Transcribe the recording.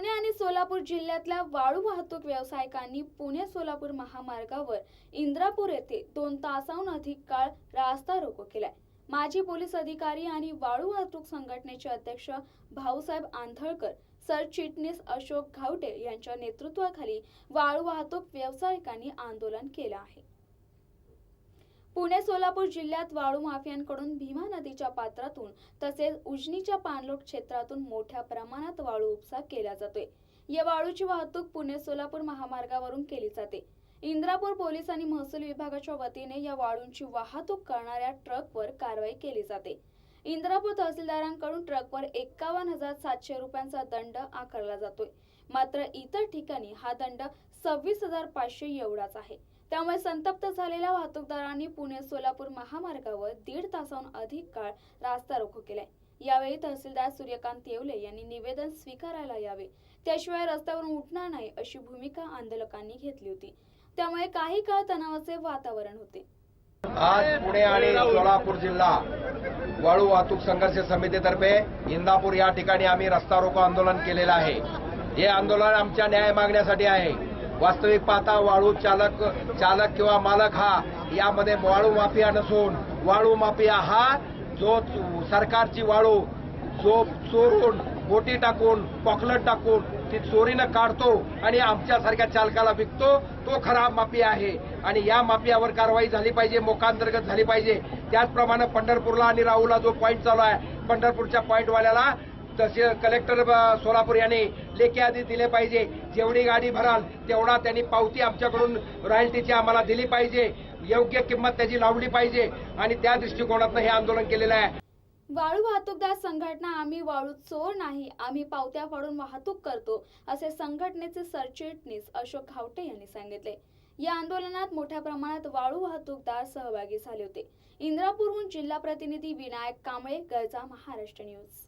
पुणे आणि सोलापूर जिल्ह्यातल्या वाळू वाहतूक व्यावसायिकांनी पुणे सोलापूर महामार्गावर इंद्रापूर येथे दोन तासाहून अधिक काळ रास्ता रोको केलाय. माजी पोलीस अधिकारी आणि वाळू वाहतूक संघटनेचे अध्यक्ष भाऊसाहेब आंधळकर सरचिटणीस अशोक घावटे यांच्या नेतृत्वाखाली वाळू वाहतूक व्यावसायिकांनी आंदोलन केलं आहे. पुणे सोलापूर जिल्ह्यात वाळू माफियांकडून भीमा नदीच्या पात्रातून तसेच उजनीच्या पाणलोट क्षेत्रातून मोठ्या प्रमाणात वाळू उपसा केला जातोय. या वाळूची वाहतूक पुणे सोलापूर महामार्गावरून केली जाते. इंद्रापूर पोलीस आणि महसूल विभागाच्या वतीने या वाळूंची वाहतूक करणाऱ्या ट्रकवर कारवाई केली जाते. इंद्रापूर तहसीलदारांकडून ट्रकवर एकावन्न हजार सातशे रुपयांचा दंड आकारला जातोय. मात्र इतर ठिकाणी हा दंड सव्वीस हजार पाचशे एवढाच आहे. त्यामुळे संतप्त झालेल्या वाहतूकदारांनी पुणे सोलापूर महामार्गावर दीड तासाहून अधिक काळ रास्ता रोखो केलाय. यावेळी तहसीलदार सूर्यकांत येवले यांनी निवेदन स्वीकारायला यावे. त्याशिवाय रस्त्यावरून उठणार नाही अशी भूमिका आंदोलकांनी घेतली होती. त्यामुळे काही काळ तणावाचे वातावरण होते. आज पुणे आणि सोलापूर जिल्हा वाळू वाहतूक संघर्ष समितीतर्फे इंदापूर या ठिकाणी आम्ही रस्ता रोको आंदोलन केलेलं आहे. हे आंदोलन आमच्या न्याय मागण्यासाठी आहे. वास्तविक पाहता वाळू चालक चालक किंवा मालक हा यामध्ये वाळू माफिया नसून वाळू माफिया हा जो सरकारची वाळू जो चोरून बोटी टाकून पॉकलट टाकून ती चोरीनं काढतो आणि आमच्यासारख्या चालकाला विकतो तो खरा माफिया आहे. आणि या माफियावर कारवाई झाली पाहिजे मोकांतर्गत झाली पाहिजे. त्याचप्रमाणे पंढरपूरला आणि राहूला जो पॉईंट चालू आहे पंढरपूरच्या पॉईंटवाल्याला तसे कलेक्टर सोलापूर यांनी लेखी आधी दिले पाहिजे. जेवढी गाडी भराल तेवढा त्यांनी पावती आमच्याकडून रॉयल्टीची आम्हाला दिली पाहिजे. योग्य किंमत त्याची लावली पाहिजे. आणि त्या दृष्टिकोनातून हे आंदोलन केलेलं आहे. वाळू वाहतूकदार संघटना आम्ही वाळू चोर नाही आम्ही पावत्या फाडून वाहतूक करतो असे संघटनेचे सरचिटणीस अशोक घावटे यांनी सांगितले. या आंदोलनात मोठ्या प्रमाणात वाळू वाहतूकदार सहभागी झाले होते. इंद्रापूरहून जिल्हा प्रतिनिधी विनायक कांबळे गरजा महाराष्ट्र न्यूज.